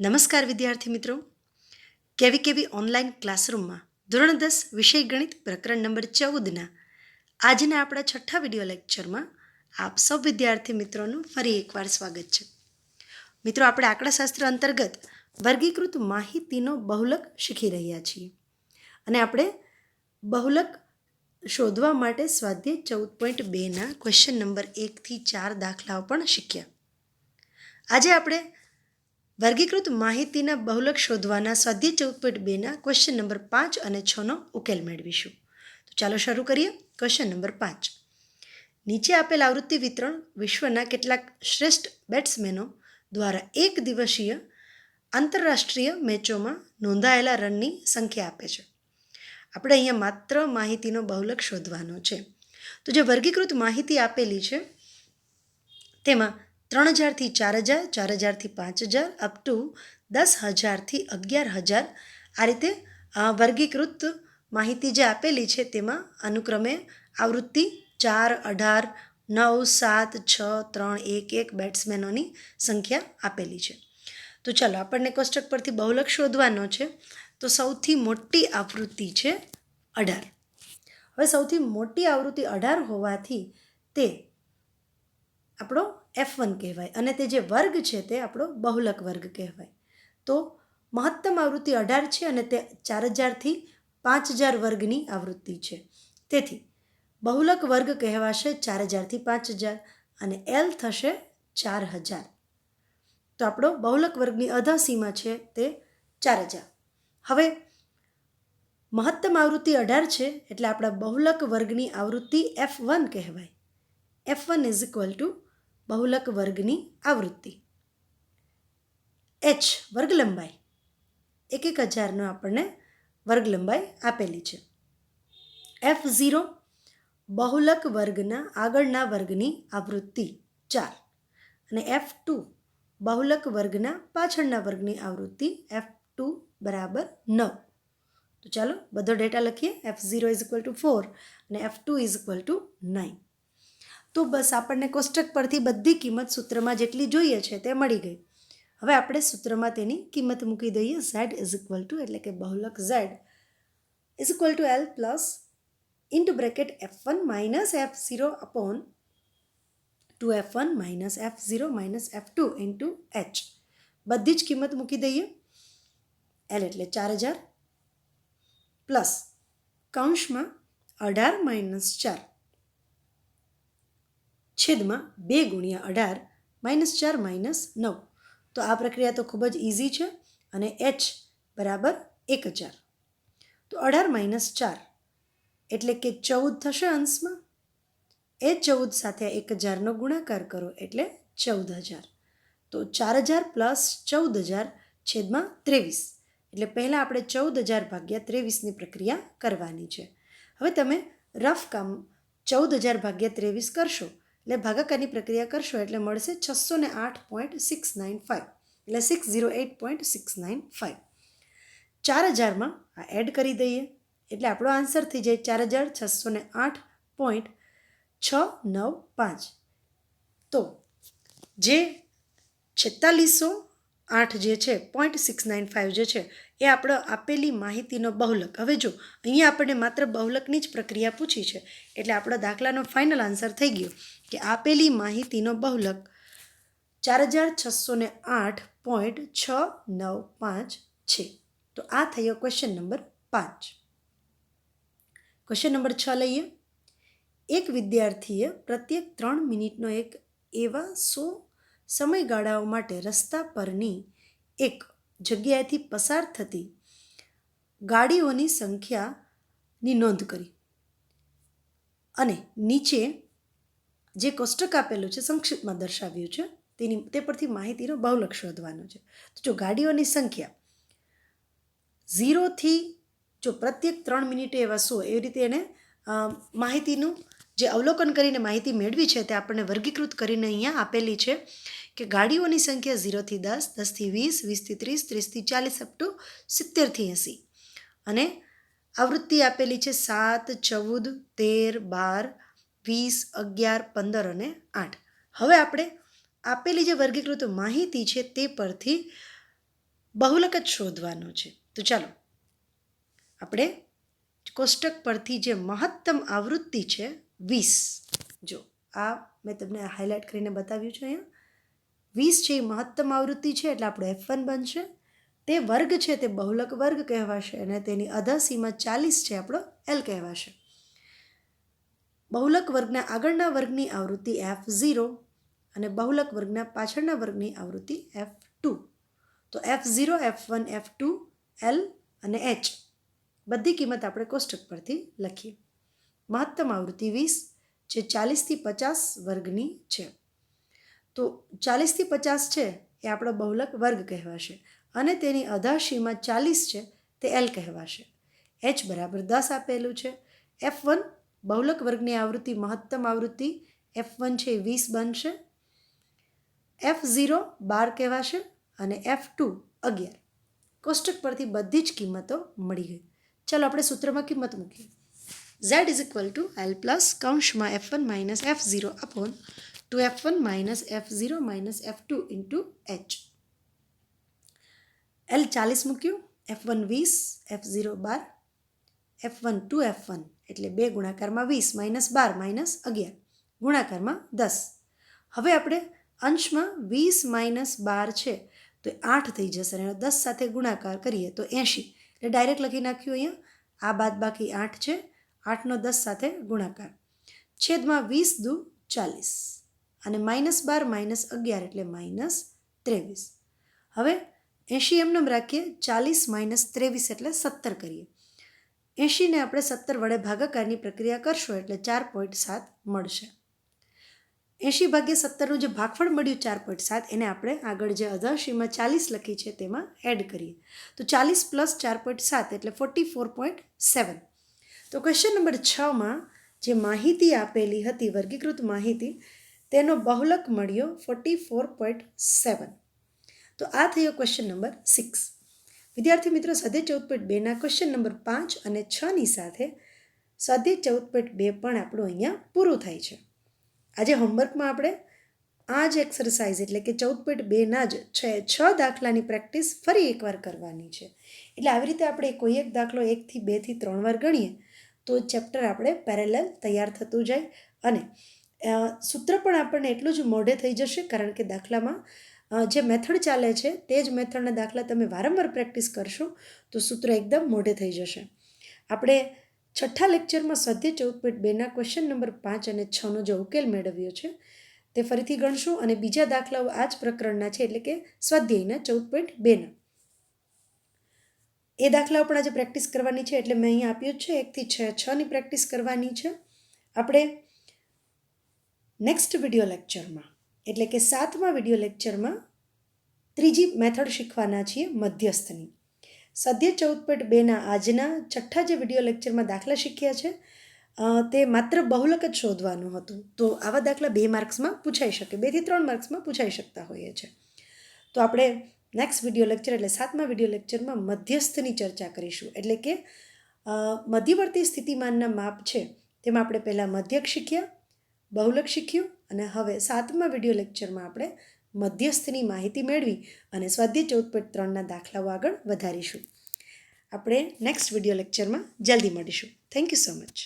નમસ્કાર વિદ્યાર્થી મિત્રો. કેવી કેવી ઓનલાઈન ક્લાસરૂમમાં ધોરણ દસ વિષય ગણિત પ્રકરણ નંબર ચૌદના આજના આપણા છઠ્ઠા વીડિયો લેક્ચરમાં આપ સૌ વિદ્યાર્થી મિત્રોનું ફરી એકવાર સ્વાગત છે. મિત્રો, આપણે આંકડાશાસ્ત્ર અંતર્ગત વર્ગીકૃત માહિતીનો બહુલક શીખી રહ્યા છીએ. અને આપણે બહુલક શોધવા માટે સ્વાધ્યાય ચૌદ પોઈન્ટ બેના ક્વેશ્ચન નંબર એકથી ચાર દાખલાઓ પણ શીખ્યા. આજે આપણે વર્ગીકૃત માહિતીના બહુલક શોધવાના સ્વાધ્યાય ચૌપટ બેના ક્વેશ્ચન નંબર પાંચ અને છનો ઉકેલ મેળવીશું. તો ચાલો શરૂ કરીએ ક્વેશ્ચન નંબર પાંચ. નીચે આપેલ આવૃત્તિ વિતરણ વિશ્વના કેટલાક શ્રેષ્ઠ બેટ્સમેનો દ્વારા એક દિવસીય આંતરરાષ્ટ્રીય મેચોમાં નોંધાયેલા રનની સંખ્યા આપે છે. આપણે અહીંયા માત્ર માહિતીનો બહુલક શોધવાનો છે. તો જે વર્ગીકૃત માહિતી આપેલી છે, તેમાં ત્રણ હજારથી ચાર હજાર, ચાર હજારથી પાંચ હજાર અપ ટુ દસ હજારથી અગિયાર હજાર. આ રીતે વર્ગીકૃત માહિતી જે આપેલી છે તેમાં અનુક્રમે આવૃત્તિ ચાર, અઢાર, નવ, સાત, છ, ત્રણ, એક એક બેટ્સમેનોની સંખ્યા આપેલી છે. તો ચાલો આપણને કોષ્ટક પરથી બહુલક શોધવાનો છે. તો સૌથી મોટી આવૃત્તિ છે અઢાર. હવે સૌથી મોટી આવૃત્તિ અઢાર હોવાથી તે આપણો એફ વન કહેવાય. અને તે જે વર્ગ છે તે આપણો બહુલક વર્ગ કહેવાય. તો મહત્તમ આવૃત્તિ અઢાર છે અને તે ચાર હજારથી પાંચ હજાર વર્ગની આવૃત્તિ છે. તેથી બહુલક વર્ગ કહેવાશે ચાર હજારથી પાંચ હજાર અને એલ થશે ચાર હજાર. તો આપણો બહુલક વર્ગની અધસીમા છે તે ચાર હજાર. હવે મહત્તમ આવૃત્તિ અઢાર છે એટલે આપણા બહુલક વર્ગની આવૃત્તિ એફ વન કહેવાય. F one is equal to બહુલક વર્ગની આવૃત્તિ. એચ વર્ગ લંબાઈ એક એક હજારનો આપણને વર્ગ લંબાઈ આપેલી છે. એફ ઝીરો બહુલક વર્ગના આગળના વર્ગની આવૃત્તિ ચાર. અને એફ ટુ બહુલક વર્ગના પાછળના વર્ગની આવૃત્તિ એફ ટુ બરાબર નવ. તો ચાલો બધો ડેટા લખીએ. F zero is equal to four અને F two is equal to nine. તો બસ આપણને કોષ્ટક પરથી બધી કિંમત સૂત્રમાં જેટલી જોઈએ છે તે મળી ગઈ. હવે આપણે સૂત્રમાં તેની કિંમત મૂકી દઈએ. ઝેડ ઇઝ ઇક્વલ ટુ એટલે કે બહુલક Z is equal to L plus into bracket F one minus F zero upon two F one minus F zero minus F two into H બધી જ કિંમત મૂકી દઈએ. એલ એટલે ચાર હજાર પ્લસ કૌંસમાં અઢાર માઇનસ ચાર. છેદમાં બે ગુણ્યા અઢાર માઇનસ ચાર માઇનસ નવ. તો આ પ્રક્રિયા તો ખૂબ જ ઇઝી છે અને એચ બરાબર એક હજાર. તો અઢાર માઇનસ ચાર એટલે કે ચૌદ થશે અંશમાં. એ ચૌદ સાથે એક હજારનો ગુણાકાર કરો એટલે ચૌદ હજાર. તો ચાર હજાર પ્લસ ચૌદ હજાર છેદમાં ત્રેવીસ. એટલે પહેલાં આપણે ચૌદ હજાર ભાગ્યા ત્રેવીસની પ્રક્રિયા કરવાની છે. હવે તમે રફ કામ ચૌદ હજાર ભાગ્યા ત્રેવીસ કરશો એટલે ભાગાકારની પ્રક્રિયા કરશો એટલે મળશે છસો ને આઠ પોઈન્ટ સિક્સ નાઇન ફાઇવ. એટલે six zero eight point six nine five. ચાર હજારમાં આ એડ કરી દઈએ. એટલે આપણો આન્સર થઈ જાય ચાર હજાર છસો ને આઠ પોઈન્ટ છ નવ પાંચ. તો જે છેતાલીસો આઠ જે છે પોઈન્ટ સિક્સ નાઇન ફાઇવ જે છે, એ આપણો આપેલી માહિતીનો બહુલક. હવે જો, અહીંયા આપણને માત્ર બહુલકની જ પ્રક્રિયા પૂછી છે, એટલે આપણો દાખલાનો ફાઇનલ આન્સર થઈ ગયો કે આપેલી માહિતીનો બહુલક ચાર હજાર છસો ને આઠ પોઈન્ટ છ નવ પાંચ છે. તો આ થયો ક્વેશ્ચન નંબર પાંચ. ક્વેશ્ચન નંબર છ લઈએ. એક વિદ્યાર્થીએ પ્રત્યેક ત્રણ મિનિટનો એક એવા સો સમયગાળાઓ માટે રસ્તા પરની એક જગ્યાએથી પસાર થતી ગાડીઓની સંખ્યાની નોંધ કરી. અને નીચે જે કોષ્ટક આપેલું છે, સંક્ષિપ્તમાં દર્શાવ્યું છે, તેની, તે પરથી માહિતીનો બહુલક શોધવાનો છે. તો જો ગાડીઓની સંખ્યા ઝીરોથી જો પ્રત્યેક ત્રણ મિનિટે એવા સો, એવી રીતે એને માહિતીનું જે અવલોકન કરીને માહિતી મેળવી છે તે આપણને વર્ગીકૃત કરીને અહીંયા આપેલી છે કે ગાડીઓની સંખ્યા ઝીરોથી દસ દસથી વીસ વીસથી ત્રીસ ત્રીસથી ચાલીસ અપ ટુ સિત્તેરથી એંસી. અને આવૃત્તિ આપેલી છે સાત, ચૌદ, તેર, બાર, વીસ, અગિયાર, પંદર અને આઠ. હવે આપણે આપેલી જે વર્ગીકૃત માહિતી છે તે પરથી બહુલક જ શોધવાનો છે. તો ચાલો, આપણે કોષ્ટક પરથી જે મહત્તમ આવૃત્તિ છે વીસ. જો, આ મેં તમને હાઇલાઇટ કરીને બતાવ્યું છે અહીંયા. વીસ છે એ મહત્તમ આવૃત્તિ છે, એટલે આપણો એફ વન બનશે. તે વર્ગ છે, તે બહુલક વર્ગ કહેવાશે અને તેની અધસીમાં ચાલીસ છે, આપણો એલ કહેવાશે. બહુલક વર્ગના આગળના વર્ગની આવૃત્તિ એફ ઝીરો અને બહુલક વર્ગના પાછળના વર્ગની આવૃત્તિ એફ ટુ તો F zero F one F two L અને એચ બધી કિંમત આપણે કોષ્ટક પરથી લખીએ. મહત્તમ આવૃત્તિ વીસ જે ચાલીસથી પચાસ વર્ગની છે. તો ચાલીસથી પચાસ છે એ આપણો બહુલક વર્ગ કહેવાશે અને તેની અધાશીમાં ચાલીસ છે તે એલ કહેવાશે. એચ બરાબર દસ આપેલું છે. એફ વન બહુલક વર્ગની આવૃત્તિ મહત્તમ આવૃત્તિ એફ વન છે એ વીસ બનશે. એફ ઝીરો બાર કહેવાશે અને એફ ટુ અગિયાર. કોષ્ટક પરથી બધી જ કિંમતો મળી ગઈ. ચાલો આપણે સૂત્રમાં કિંમત મૂકીએ. Z is equal to L plus કૌંશમાં F one minus F zero upon two F one minus F zero minus F two into H L ચાલીસ મૂક્યું. એફ વન વીસ એફ ઝીરો બાર F one two F one એટલે બે ગુણાકારમાં વીસ minus bar minus અગિયાર, ગુણાકારમાં દસ. હવે આપણે અંશમાં વીસ માઇનસ બાર છે, તો આઠ થઈ જશે અને દસ સાથે ગુણાકાર કરીએ તો એંશી. એટલે ડાયરેક્ટ લખી નાખ્યું અહીંયા. આ બાદ બાકી આઠ છે. આઠનો દસ સાથે ગુણાકાર. છેદમાં વીસ દુ ચાલીસ. અને માઇનસ બાર માઇનસ અગિયાર એટલે માઇનસ ત્રેવીસ. હવે એંશી એમનેમ રાખીએ, ચાલીસ માઇનસ ત્રેવીસ એટલે સત્તર કરીએ. એંશીને આપણે સત્તર વડે ભાગાકારની પ્રક્રિયા કરશો એટલે ચાર પોઈન્ટ સાત મળશે. એંશી ભાગ્યે સત્તરનું જે ભાગફળ મળ્યું ચાર પોઈન્ટ સાત, એને આપણે આગળ જે અધાશીમાં ચાલીસ લખી છે તેમાં એડ કરીએ. તો ચાલીસ પ્લસ ચાર પોઈન્ટ સાત એટલે ફોર્ટી ફોર પોઈન્ટ સેવન તો ક્વેશ્ચન નંબર છમાં જે માહિતી આપેલી હતી, વર્ગીકૃત માહિતી, તેનો બહુલક મળ્યો ફોર્ટી ફોર પોઈન્ટ સેવન તો આ થયો ક્વેશ્ચન નંબર સિક્સ વિદ્યાર્થી મિત્રો સદે ચૌદ પોઈન્ટ બેના ક્વેશ્ચન નંબર પાંચ અને છની સાથે સદે ચૌદ પોઈન્ટ બે પણ આપણું અહીંયા પૂરું થાય છે. આજે હોમવર્કમાં આપણે આ જ એક્સરસાઇઝ એટલે કે ચૌદ પોઈન્ટ બેના જ છ છ દાખલાની પ્રેક્ટિસ ફરી એકવાર કરવાની છે. એટલે આવી રીતે આપણે કોઈ એક દાખલો એકથી બેથી ત્રણ વાર ગણીએ તો ચેપ્ટર આપણે પેરેલલ તૈયાર થતું જાય અને સૂત્ર પણ આપણને એટલું જ મોઢે થઈ જશે કારણ કે દાખલામાં જે મેથડ ચાલે છે તે જ મેથડના દાખલા તમે વારંવાર પ્રેક્ટિસ કરશો તો સૂત્ર એકદમ મોઢે થઈ જશે. આપણે છઠ્ઠા લેક્ચરમાં સ્વાધ્યાય ચૌદ બેના ક્વેશ્ચન નંબર પાંચ અને છનો જે ઉકેલ મેળવ્યો છે તે ફરીથી ગણશું અને બીજા દાખલાઓ આ જ પ્રકરણના છે એટલે કે સ્વાધ્યાયના ચૌદ પોઈન્ટ બેના એ દાખલાઓ પણ આજે પ્રેક્ટિસ કરવાની છે, એટલે મેં અહીં આપ્યું છે, એકથી છ છની પ્રેક્ટિસ કરવાની છે. આપણે નેક્સ્ટ વીડિયો લેક્ચરમાં એટલે કે સાતમા વીડિયો લેક્ચરમાં ત્રીજી મેથડ શીખવાના છીએ મધ્યસ્થની. સદ્ય ચૌદ બેના આજના છઠ્ઠા જે વીડિયો લેક્ચરમાં દાખલા શીખ્યા છે તે માત્ર બહુલક જ શોધવાનું હતું. તો આવા દાખલા બે માર્ક્સમાં પૂછાઈ શકે, બેથી ત્રણ માર્ક્સમાં પૂછાઈ શકતા હોઈએ છે. તો આપણે નેક્સ્ટ વીડિયો લેક્ચર એટલે સાતમા વીડિયો લેક્ચરમાં મધ્યસ્થની ચર્ચા કરીશું. એટલે કે મધ્યવર્તી સ્થિતિમાનના માપ છે, તેમાં આપણે પહેલાં મધ્યક શીખ્યા, બહુલક શીખ્યું અને હવે સાતમા વીડિયો લેક્ચરમાં આપણે મધ્યસ્થની માહિતી મેળવી અને સ્વાધ્યાય ચૌદ ત્રણના દાખલાઓ આગળ વધારીશું. આપણે નેક્સ્ટ વીડિયો લેક્ચરમાં જલ્દી મળીશું. Thank you so much